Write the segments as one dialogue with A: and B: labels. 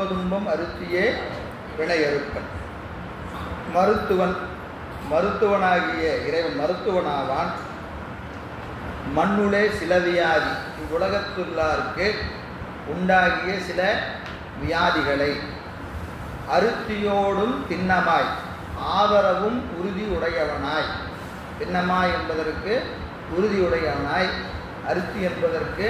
A: இன்பதுன்பம் அருத்தியே வினையறுப்பன் மருத்துவன் மருத்துவனாகிய இறைவன் மருத்துவனாவான். மண்ணுளே சில வியாதி இவ்வுலகத்துள்ளாருக்கு உண்டாகிய சில வியாதிகளை. அருத்தியோடும் திண்ணமாய் ஆதரவும் உறுதி உடையவனாய் திண்ணமாய் என்பதற்கு உறுதியுடையவனாய் அருத்தி என்பதற்கு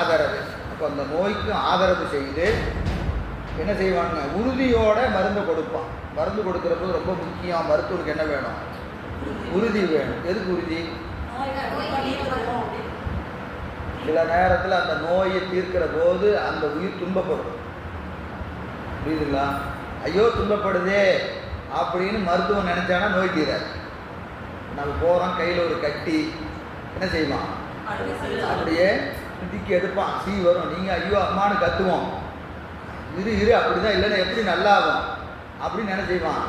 A: ஆதரவு. அப்போ அந்த நோய்க்கு ஆதரவு செய்து என்ன செய்வாங்க? உறுதியோட மருந்து கொடுப்பான். மருந்து கொடுக்குறப்போ ரொம்ப முக்கியம் மருத்துவருக்கு என்ன வேணும்? உறுதி வேணும். எதுக்கு உறுதி? சில நேரத்தில் அந்த நோயை தீர்க்கிற போது அந்த உயிர் துன்பப்படும். புரியுதுங்களா? ஐயோ துன்பப்படுதே அப்படின்னு மருத்துவம் நினைச்சானா நோய் தீராது. நம்ம போகிறோம் கையில் ஒரு கட்டி. என்ன செய்வான்? அப்படியே திக்கி எடுப்பான். சீ வரும். நீங்கள் ஐயோ அம்மானு கத்துவோம். இரு இரு அப்படி தான் இல்லைன்னா எப்படி நல்லாகும்? அப்படின்னு என்ன செய்வான்?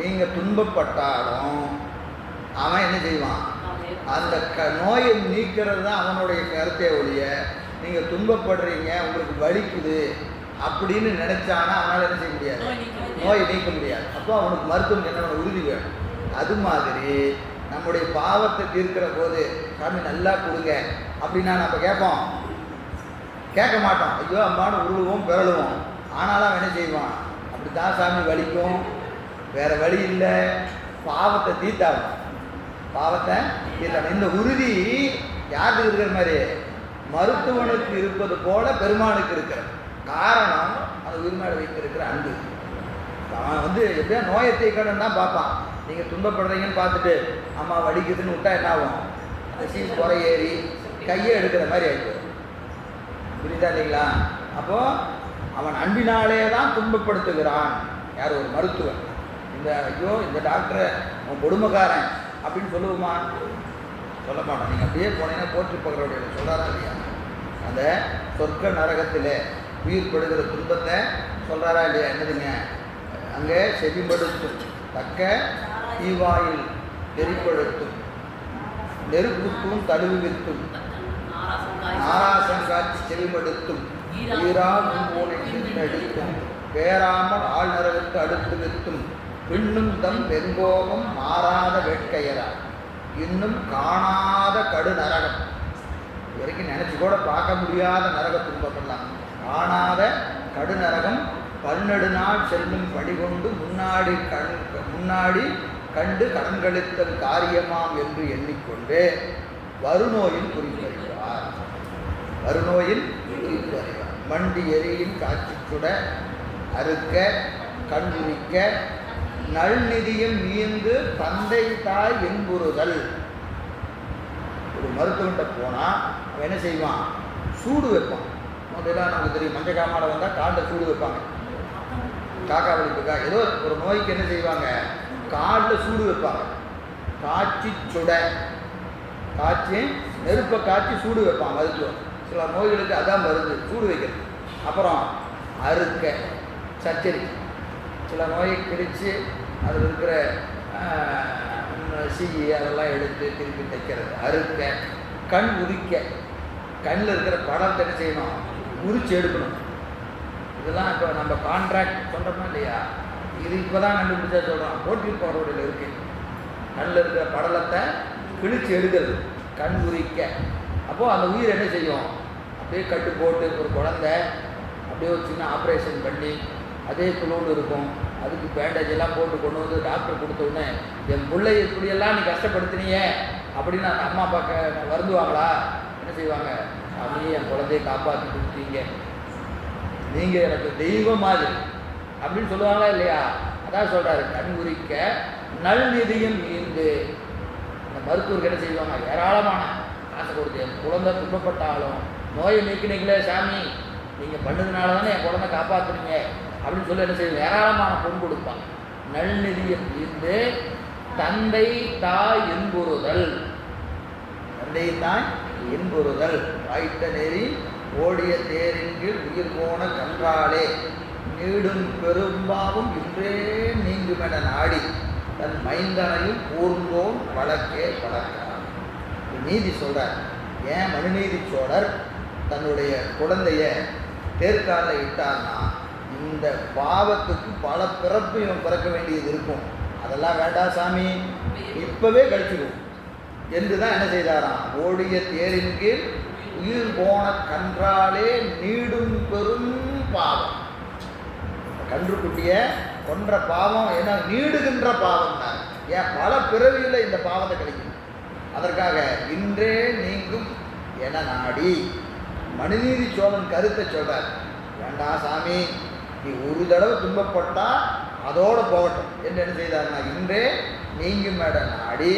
A: நீங்கள் துன்பப்பட்டாலும் அவன் என்ன செய்வான்? அந்த க நோயை நீக்கிறது தான் அவனுடைய கருத்தை ஒழிய நீங்கள் துன்பப்படுறீங்க உங்களுக்கு வலிக்குது அப்படின்னு நினைச்சானா அவனால் என்ன செய்ய முடியாது? நோயை நீக்க முடியாது. அப்போ அவனுக்கு மருத்துவம் என்ன? உறுதி வேணும். அது மாதிரி நம்முடைய பாவத்தை தீர்க்கிற போது சாமி நல்லா கொடுங்க. அப்படின்னா நம்ம கேட்போம். கேட்க மாட்டோம். ஐயோ அம்மானு உருளுவோம் பிறழுவோம் ஆனாலும் அவன் என்ன செய்வான்? அப்படி தான் சாமி வலிக்கும். வேற வழி இல்லை. பாவத்தை தீர்த்தாவும் பாவத்தை தீர்த்தாவும் இந்த உறுதி யாருக்கு இருக்கிற மாதிரி? மருத்துவனுக்கு இருப்பது போல பெருமானுக்கு இருக்கிறது. காரணம் அந்த உரிமையோட வைத்திருக்கிற அன்பு. அவன் வந்து எப்படியா நோயை தீர்க்கணும் தான் பார்ப்பான். நீங்கள் துன்பப்படுறீங்கன்னு பார்த்துட்டு அம்மா வலிக்குதுன்னு விட்டா என்ன ஆகும்? அந்த சீஸ் குறை ஏறி கையை எடுக்கிற மாதிரி ஆயிடுச்சு புரியுதா இல்லைங்களா? அப்போது அவன் அன்பினாலே தான் துன்பப்படுத்துகிறான். யார் ஒரு மருத்துவன் இந்த ஐயோ இந்த டாக்டரை அவன் கொடுமைக்காரன் அப்படின்னு சொல்லுவோமா? சொல்ல மாட்டான் நீங்கள் அப்படியே போனீங்கன்னா போற்றி பகரோடைய சொல்கிறாரா இல்லையா? அந்த சொர்க்க நரகத்தில் உயிர் படுகிற துன்பத்தை சொல்கிறாரா இல்லையா? என்னதுங்க? அங்கே செவிப்படுத்தும் தக்க தீவாயில் நெறிப்படுத்தும் நெருப்புக்கும் தழுவித்தும் நாராசங்காட்சி செவிமடுத்தும் ஈரா முன்போனை பின்னடித்தும் பேராமல் ஆள் அடுத்து நிறுத்தும் பின்னும் தம் வெங்கோபம் மாறாத வேட்கையரா. இன்னும் காணாத கடு நரகம் வரைக்கும் நினச்சி கூட பார்க்க முடியாத நரக துன்பமெல்லாம் காணாத கடு நரகம் பன்னெடு நாள் செல்லும் பணிகொண்டு முன்னாடி கண் முன்னாடி கண்டு கடன்களித்தல் காரியமாம் என்று எண்ணிக்கொண்டு வருநோயில் குறிப்பறிவார் வருநோயில் மண்டி எரியின் காட்சி சுட அறுக்க கண்குறிக்க நல்நிதியும் மீந்து தந்தை தாய் என்புறுதல். ஒரு மருத்துவன்ட்ட போனால் அவன் என்ன செய்வான்? சூடு வைப்பான். முதல்ல நமக்கு தெரியும் மஞ்சள் காமால வந்தால் காலில் சூடு வைப்பாங்க. காக்கா வலிப்புக்கா ஏதோ ஒரு நோய்க்கு என்ன செய்வாங்க? காலில் சூடு வைப்பாங்க. காய்ச்சி சுட காய்ச்சி நெருப்பை காய்ச்சி சூடு வைப்பான் மருத்துவம் சில நோய்களுக்கு அதான் மருந்து சூடு வைக்கிறது. அப்புறம் அறுக்க சர்ச்சரி சில நோயை கிழித்து அதில் இருக்கிற சீயி அதெல்லாம் எடுத்து திருப்பி தைக்கிறது. அறுக்க கண் உரிக்க. கண்ணில் இருக்கிற படத்தை என்ன செய்யணும்? உரிச்சு எடுக்கணும். இதெல்லாம் இப்போ நம்ம கான்ட்ராக்ட் சொல்கிறோமா இல்லையா? இது இப்போ தான் கண்டுபிடிச்சா சொல்கிறோம் போட்டி பவரோடில் இருக்கு. கண்ணில் இருக்கிற படலத்தை கிழிச்சு எடுக்கிறது. கண் உரிக்க. அப்போது அந்த உயிர் என்ன செய்யும்? கட்டு போட்டு ஒரு குழந்தை அப்படியே ஒரு சின்ன ஆப்ரேஷன் பண்ணி அதே குளோடு இருக்கும். அதுக்கு பேண்டேஜ் எல்லாம் போட்டு கொண்டு வந்து டாக்டர் கொடுத்த உடனே என் பிள்ளை இப்படியெல்லாம் நீ கஷ்டப்படுத்தினிய அப்படின்னு அந்த அம்மா பார்க்க வருந்துவாங்களா? என்ன செய்வாங்க? அப்படியே என் குழந்தையை காப்பாற்றி கொடுத்தீங்க. நீங்கள் எனக்கு தெய்வம் மாதிரி அப்படின்னு சொல்லுவாங்களா இல்லையா? அதான் சொல்கிறாரு கண் குறிக்க நல்நிதியும் மீண்டு அந்த மருத்துவருக்கு என்ன செய்வாங்க? ஏராளமான காசு கொடுத்து என் குழந்தை துன்பப்பட்டாலும் நோயை நீக்கினீங்களே சாமி. நீங்கள் பண்ணதுனால தானே என் குழந்தை காப்பாற்றுறீங்க அப்படின்னு சொல்லி என்ன செய்வாங்க ஏராளமான பொன் கொடுப்பாங்க. நல்நிதியம் இருந்து தந்தை தாய் என்புறுதல். தந்தை தாய் என்புறுதல். வாய்த்த நெறி ஓடிய தேரின்கீழ் உயிர் போன கன்றாலே. நீடும் பெரும்பாவும் இன்றே நீங்குமென நாடி தன் மைந்தனையும் கூர்ந்தோம் வழக்கே வளர்க்கிறான். நீதி சொல்கிறார் ஏன் மனுநீதி சோழர்? தன்னுடைய குழந்தைய தேர்காலில் இட்டார்னா இந்த பாவத்துக்கு பல பிறப்பு இவன் பிறக்க வேண்டியது இருக்கும். அதெல்லாம் வேண்டாம் சாமி. இப்போவே கழிச்சிடும் என்று தான் என்ன செய்தாராம்? ஓடிய தேரின் கீழ் உயிர் போன கன்றாலே நீடும் பெரும் பாவம். கன்றுக்குட்டிய கொன்ற பாவம் என்ன நீடுகின்ற பாவம் தான் ஏன்? பல பிறவியில் இந்த பாவத்தை கிடைக்கும் அதற்காக இன்றே நீங்கும் என நாடி மனுநீதி சோழன் கருத்தை சொல்கிறார் வேண்டாம் சாமி நீ ஒரு தடவை துன்பப்பட்டால் அதோட போகட்டும். என்று என்ன செய்தார்னா இன்றே நீங்கும் மேட நாடி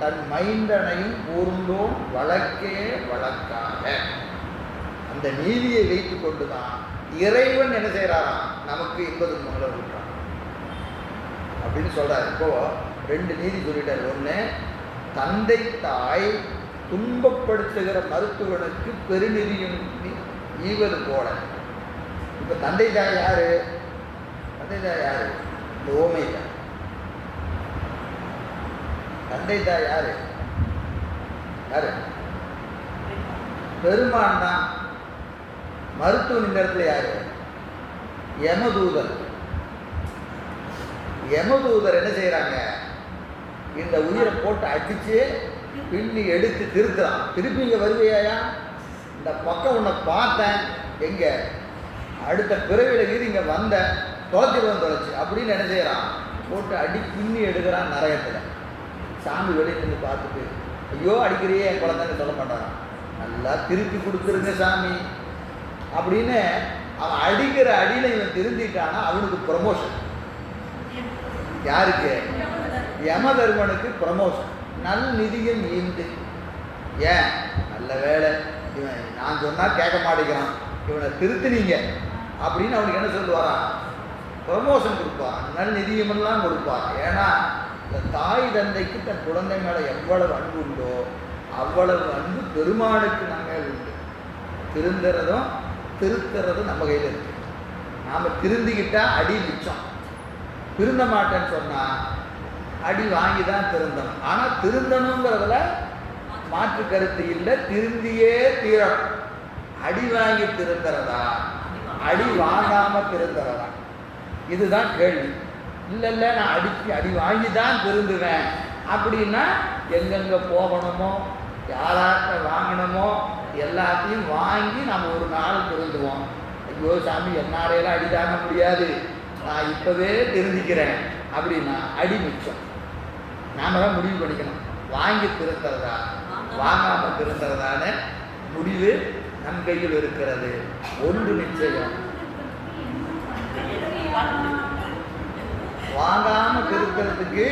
A: தன் மைந்தனையும் கூர்ந்தோம் வழக்கே வழக்காக. அந்த நீதியை வைத்து கொண்டுதான் இறைவன் என்ன செய்கிறாராம் நமக்கு இன்பது மகளை விட்டான் அப்படின்னு சொல்கிறார் இப்போ ரெண்டு நீதி சொல்லிட்டார். ஒன்று தந்தை தாய் துன்பப்படுத்துகிற மருத்துவனுக்கு பெருநிதியும் ஈவது போல. இப்போ தந்தை தாய் யாரு? தந்தை தாய் யாரு? இந்த ஓமை தான் தந்தை தாய் யாரு? யாரு? பெருமான் தான் மருத்துவன் இந்த இடத்துல யாரு? யமதூதர். யமதூதர் என்ன செய்கிறாங்க இந்த உயிரை போட்டு அடிச்சு பின்னி எடுத்து திருத்துறான் திருப்பி இங்கே வருவியாயா இந்த பக்கம் உன்னை பார்த்தேன். எங்கே? அடுத்த பிறவியில் இது இங்கே வந்தேன் தொலைச்சிடுவேன் தொலைச்சி. அப்படின்னு என்ன செய்கிறான் போட்டு அடி பின்னி எடுக்கிறான் நரகத்தில். சாமி வெளியே நின்று பார்த்துட்டு ஐயோ அடிக்கிறியே என் குழந்தைன்னு சொல்ல மாட்டான் நல்லா திருப்பி கொடுத்துருங்க சாமி. அப்படின்னு அவன் அடிக்கிற அடியில் இவன் திருந்திட்டானா அவனுக்கு ப்ரமோஷன் யாருக்கு? யமதர்மனுக்கு ப்ரமோஷன் நல் நிதியம் ஈந்து ஏன்? நல்ல வேலை இவன் நான் சொன்னால் கேட்க மாட்டேங்கிறான். இவனை திருத்தினீங்க. அப்படின்னு அவனுக்கு என்ன சொல்லுவாராம் ப்ரமோஷன் கொடுப்பான் நல் நிதியமெல்லாம் கொடுப்பான் ஏன்னா இந்த தாய் தந்தைக்கு தன் குழந்தை மேலே எவ்வளவு அன்பு உண்டோ அவ்வளவு அன்பு பெருமானுக்கு நாங்கள் உண்டு. திருந்துறதும் திருத்துறதும் நம்ம கையில் இருக்கு. நாம் திருந்திக்கிட்டால் அடி மிச்சம். திருந்த மாட்டேன்னு சொன்னால் அடி வாங்கி தான் திருந்தணும். ஆனால் திருந்தணுங்கிறதுல மாற்று கருத்து இல்லை. திருந்தியே தீரணும். அடி வாங்கி திருந்துறதா? அடி வாங்காம திருந்துறதா? இதுதான் கேள்வி. இல்லை இல்லை நான் அடிக்கு அடி வாங்கி தான் திருந்துவேன். அப்படின்னா எங்கெங்கே போகணுமோ யாராட்ட வாங்கணுமோ எல்லாத்தையும் வாங்கி நம்ம ஒரு நாள் திருந்துவோம். ஐயோ சாமி என்னாரையெல்லாம் அடி தாங்க முடியாது. நான் இப்போவே திருந்திக்கிறேன். அப்படின்னா அடி மிச்சம். நாம தான் முடிவு பண்ணிக்கணும். வாங்கி திருத்துறதா வாங்காம திருத்துறதான முடிவு நம் கையில் இருக்கிறது. ஒன்று நிச்சயம். வாங்காம திருத்துறதுக்கு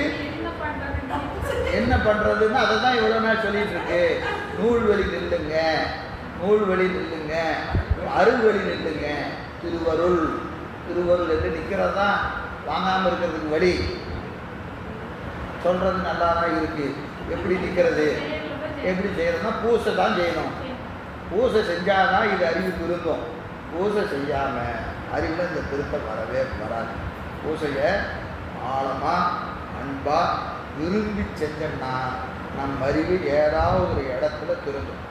A: என்ன பண்றதுன்னு அதை தான் இவ்வளோ நாள் சொல்லிட்டு இருக்கு. நூல்வழி நில்லுங்க. நூல்வழி நில்லுங்க. அருள்வழி நில்லுங்க. திருவருள். திருவருள் என்று நிற்கிறது தான் வாங்காமல் இருக்கிறதுக்கு வழி. சொல்கிறது நல்லா தான் இருக்குது எப்படி நிற்கிறது எப்படி செய்கிறதுனா பூசை தான் செய்யணும். பூசை செஞ்சால் தான் இது அறிவு திருந்தும் பூசை செய்யாமல் அறிவில் இந்த திருத்தம் வரவே வராது. பூசையை ஆழமாக அன்பாக விரும்பி செஞ்சோம்னா நம் அறிவு ஏதாவது ஒரு இடத்துல திருந்தும்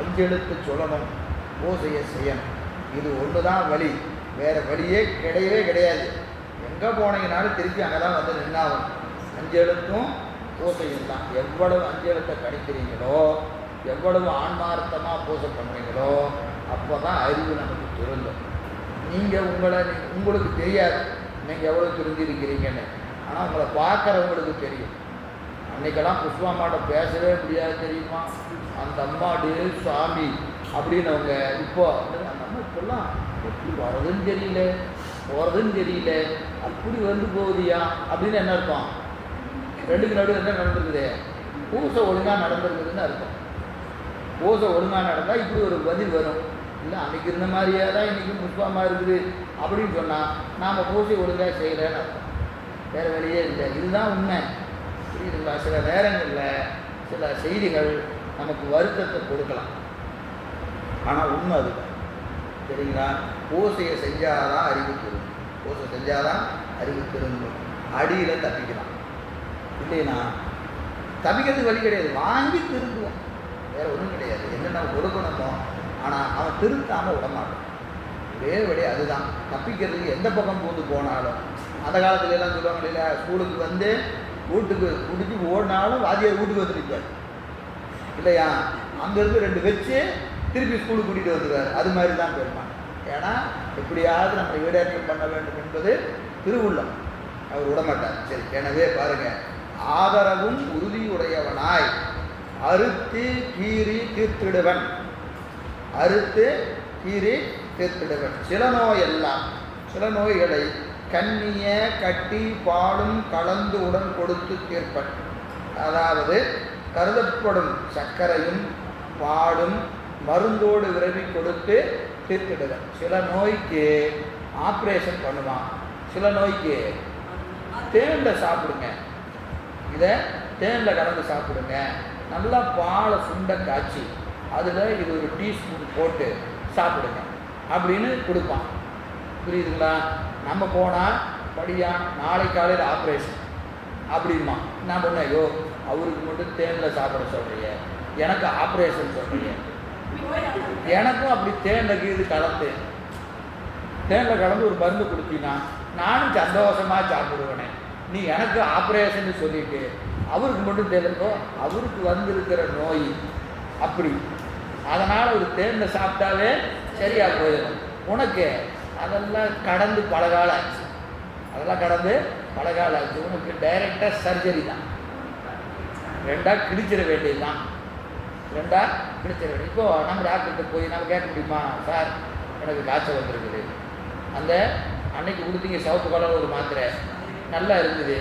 A: அஞ்செழுத்து சொல்லணும். பூசையை செய்யணும். இது ஒன்று தான் வழி. வேறு வழியே கிடையவே கிடையாது. எங்கே போனீங்கனாலும் திருப்பி அங்கே தான் வந்து நின்னாகும் அஞ்சு எழுத்தும் பூசையும் தான். எவ்வளவு அஞ்சு எழுத்தை கணிக்கிறீங்களோ எவ்வளவு ஆன்மார்த்தமாக பூசை பண்ணுறீங்களோ அப்போ தான் அறிவு நமக்கு திருந்தும் நீங்கள் உங்களை உங்களுக்கு தெரியாது. நீங்கள் எவ்வளோ திருந்திருக்கிறீங்கன்னு ஆனால் உங்களை பார்க்குறவங்களுக்கு தெரியும். அன்னைக்கெல்லாம் புஷ்பாமாட்ட பேசவே முடியாது தெரியுமா? அந்த அம்மாடு சாமி அப்படின்னு அவங்க இப்போ அந்த அம்மா இப்போல்லாம் எப்படி வர்றதுன்னு தெரியல? போகிறதுன்னு தெரியல? அப்படி வந்து போகுதியா? அப்படின்னு என்ன அர்த்தம்? ரெண்டுக்கு நடுவில் என்ன நடந்திருக்குது? பூசை ஒழுங்காக நடந்திருக்குதுன்னு அர்த்தம். பூசை ஒழுங்காக நடந்தால் இப்படி ஒரு பதில் வரும். இல்லை அன்றைக்கி இருந்த மாதிரியே தான் இன்றைக்கி புஷ்பமாக இருக்குது அப்படின்னு சொன்னால் நாம் பூசை ஒழுங்காக செய்யலைன்னு அர்த்தம். வேறு வழியே இல்லை. இதுதான் உண்மை. புரியுதுங்களா? சில நேரங்களில் சில செய்திகள் நமக்கு வருத்தத்தை கொடுக்கலாம். ஆனால் உண்மை அதுதான் சரிங்களா? பூசையை செஞ்சாதான் அறிவு திரும்பும் பூசை செஞ்சாதான் அறிவு திரும்பும் அடியில் தப்பிக்கலாம். இல்லைன்னா தப்பிக்கிறது வழி கிடையாது. வாங்கி திருந்துவோம் வேற ஒன்றும் கிடையாது. என்னென்ன கொடுக்கணுமோ ஆனால் அவன் திருத்தாமல் விடமாட்டான். ஒரே வழி அதுதான். தப்பிக்கிறதுக்கு எந்த பக்கம் பூந்து போனாலும் அந்த காலத்துல எல்லாம் சொல்லுவாங்க இல்லையா ஸ்கூலுக்கு வந்து வீட்டுக்கு குடிச்சு ஓடினாலும் வாத்தியார் வீட்டுக்கு வந்துருப்பார் இல்லையா? அங்கேருந்து ரெண்டு வச்சு திருப்பி ஸ்கூலுக்கு கூட்டிகிட்டு வந்துடுவார் அது மாதிரி தான் பெருமான் ஏன்னா எப்படியாவது நம்ம ஈடேற்றம் பண்ண வேண்டும் என்பது திருவுள்ளம். அவர் விடமாட்டார். சரி எனவே பாருங்கள் ஆதரவும் உறுதியுடையவனாய். அறுத்து கீறி தீர்த்திடுவன். அறுத்து கீறி தீர்த்திடுவன். சில நோயெல்லாம் சில நோய்களை கண்ணிய கட்டி பாடும் கலந்து உடன் கொடுத்து தீர்ப்பன். அதாவது கருதப்படும் சர்க்கரையும் பாடும் மருந்தோடு விரவி கொடுத்து தீர்த்திடுவன். சில நோய்க்கு ஆப்ரேஷன் பண்ணுவான். சில நோய்க்கு தேனில் சாப்பிடுங்க. இதை தேனில் கலந்து சாப்பிடுங்க. நல்லா பாலை சுண்ட காய்ச்சி அதில் இது ஒரு டீஸ்பூன் போட்டு சாப்பிடுங்க. அப்படின்னு கொடுப்பான். புரியுதுங்களா? நம்ம போனால் படியா நாளை காலையில் ஆப்ரேஷன் அப்படிமா நான் பண்ண ஐயோ அவருக்கு மட்டும் தேனில் சாப்பிட சொல்கிறீங்க எனக்கு ஆப்ரேஷன் சொல்கிறீங்க எனக்கும் அப்படி தேனில் கீது கலந்து. தேனில் கலந்து ஒரு மருந்து கொடுத்தீங்கன்னா நானும் சந்தோஷமாக சாப்பிடுவேனே. நீ எனக்கு ஆப்ரேஷன் சொல்லிட்டு அவருக்கு மட்டும் தெரிஞ்சோ அவருக்கு வந்திருக்கிற நோய். அப்படி. அதனால் ஒரு தேர்ந்த சாப்பிட்டாவே சரியாக போயிடும். உனக்கு அதெல்லாம் கடந்து பல காலம் ஆச்சு. அதெல்லாம் கடந்து பல காலம் ஆச்சு. உனக்கு டைரெக்டாக சர்ஜரி தான். ரெண்டாக கிழிச்சிட வேண்டியது தான் ரெண்டா கிழிச்சிட வேண்டியது. இப்போ நம்ம டாக்டர்கிட்ட போய் நம்ம கேட்க முடியுமா? சார் எனக்கு காய்ச்சல் வந்திருக்குது. அந்த அன்னைக்கு கொடுத்தீங்க சிவப்பு கலர் ஒரு மாத்திரை. நல்லா இருக்குது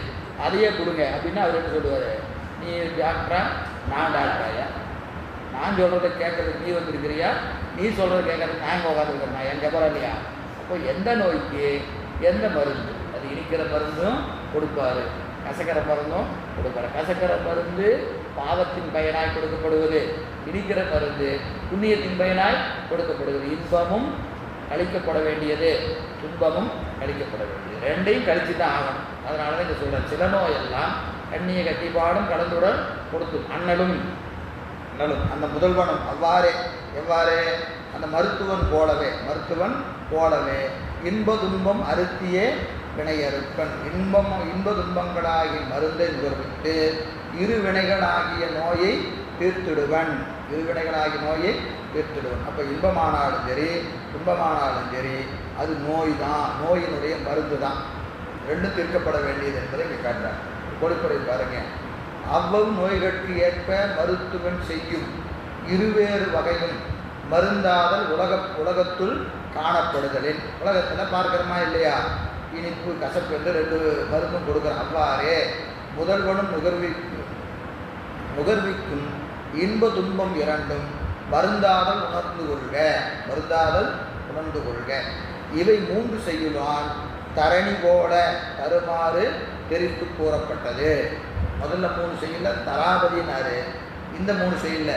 A: அதையே கொடுங்க அப்படின்னா அவர் என்ன சொல்லுவார்? நீ டாக்டரா? நான் டாக்டராயா நான் சொல்கிறத கேட்கறதுக்கு நீ வந்திருக்கிறியா? நீ சொல்கிறத கேட்கறதுக்கு நான் இங்கே என் ஜபரம் இல்லையா? அப்போ எந்த நோய்க்கு எந்த மருந்து? அது இனிக்கிற மருந்தும் கொடுப்பாரு. கசக்கிற மருந்தும் கொடுப்பாரு. கசக்கிற மருந்து பாவத்தின் பயனாய் கொடுக்கப்படுவது. இனிக்கிற மருந்து புண்ணியத்தின் பயனாய் கொடுக்கப்படுவது. இன்பமும் கழிக்கப்பட வேண்டியது. துன்பமும் கழிக்கப்பட வேண்டியது. ரெண்டையும் கழிச்சு தான் ஆகணும். அதனால தான் இங்கே சொல்கிறேன் சில நோயெல்லாம் கண்ணிய கட்டிப்பாடும் கலந்துடன் கொடுத்தும் அண்ணலும். அண்ணலும். அந்த முதல்வனும் அவ்வாறே எவ்வாறே? அந்த மருத்துவன் போலவே மருத்துவன் போலவே. இன்ப துன்பம் அறுத்தியே வினையறுப்பன். இன்பம் இன்ப துன்பங்களாகிய மருந்தை நுகர்விட்டு இரு வினைகளாகிய நோயை தீர்த்திடுவன். இரு வினைகளாகிய நோயை தீர்த்திடுவன். அப்போ இன்பமானாலும் சரி துன்பமானாலும் சரி அது நோய் தான் நோயினுடைய மருந்து தான் ரெண்டும் தீர்க்கப்பட வேண்டியது என்பதை இங்கே காட்டுறாங்க. கொடுப்பதை பாருங்க. அவ்வளவு நோய்களுக்கு ஏற்ப மருத்துவம் செய்யும் இருவேறு வகையும் மருந்தாதல் உலக உலகத்துள் காணப்படுதலின் உலகத்தில் பார்க்குறோமா இல்லையா? இனிப்பு கசப்பு என்று ரெண்டு மருந்தும் கொடுக்குறான் அவ்வாறே முதல்வனும் நுகர்விக்கும் நுகர்விக்கும் இன்ப துன்பம் இரண்டும் மருந்தாதல் உணர்ந்து கொள்க. மருந்தாதல் உணர்ந்து கொள்க. இவை மூன்று செய்யுளான் தரணி போல தருமாறு தெரிவித்து கூறப்பட்டது. முதல்ல மூணு செய்யல தராபதினாரு இந்த மூணு செய்யல.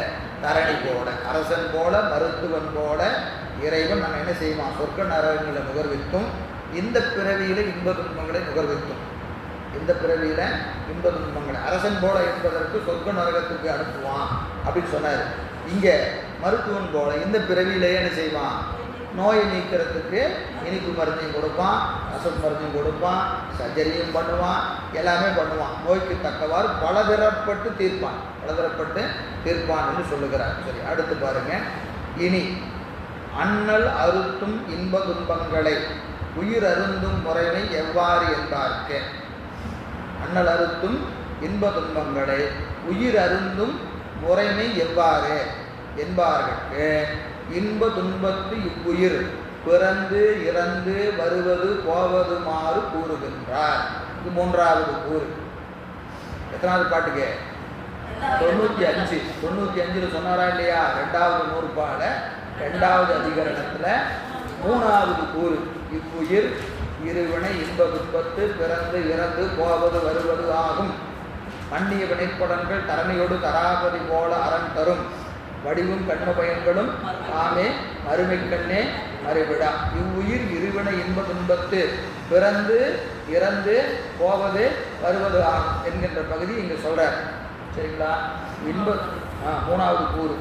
A: தரணி போல அரசன் போல மருத்துவன் போல இறைவன் நம்ம என்ன செய்வான் சொர்க்க நரகங்களை நுகர்வித்தும் இந்த பிறவியில இன்ப துன்பங்களை நுகர்வித்தும். இந்த பிறவியில இன்ப துன்பங்களை அரசன் போல என்பதற்கு சொர்க்க நரகத்துக்கு அனுப்புவான் அப்படின்னு சொன்னார். இங்க மருத்துவன் போல இந்த பிறவியிலேயே என்ன செய்வான்? நோயை நீக்கிறதுக்கு இனிப்பு மருந்தையும் கொடுப்பான் ரசம் மருந்தையும் கொடுப்பான் சர்ஜரியும் பண்ணுவான் எல்லாமே பண்ணுவான். நோய்க்கு தக்கவாறு பலதரப்பட்டு தீர்ப்பான். பலதரப்பட்டு தீர்ப்பான் என்று சொல்லுகிறார். சரி அடுத்து பாருங்க. இனி அண்ணல் அறுத்தும் இன்ப துன்பங்களை உயிர் அருந்தும் முறைமை எவ்வாறு என்பார்க்கு? அண்ணல் அறுத்தும் இன்ப துன்பங்களை உயிர் அருந்தும் முறைமை எவ்வாறு என்பார்களுக்கு இன்ப துன்பத்து இவ்வுயிர் பிறந்து இறந்து வருவது போவதுமாறு கூறுகின்றார். இது மூன்றாவது கூறு. எத்தனாவது பாட்டுக்கு? தொண்ணூற்றி அஞ்சு. தொண்ணூற்றி அஞ்சில் சொன்னாரா இல்லையா? ரெண்டாவது நூறுபால ரெண்டாவது அதிகரணத்தில் மூணாவது கூறு. இவ்வுயிர் இருவினை இன்ப துன்பத்து பிறந்து இறந்து போவது வருவது ஆகும். மன்னிய வினைப்படன்கள் தரணியோடு தராபதி போல அரண் தரும். வடிவும் கண்ம பயன்களும் ஆமே அருமை கண்ணே மறுவிடா இவ்வுயிர் இருவின இன்ப துன்பத்து பிறந்து இறந்து போவது வருவது ஆகும் என்கின்ற பகுதி இங்கே சொல்கிறார் சரிங்களா? இன்ப மூணாவது கூறு.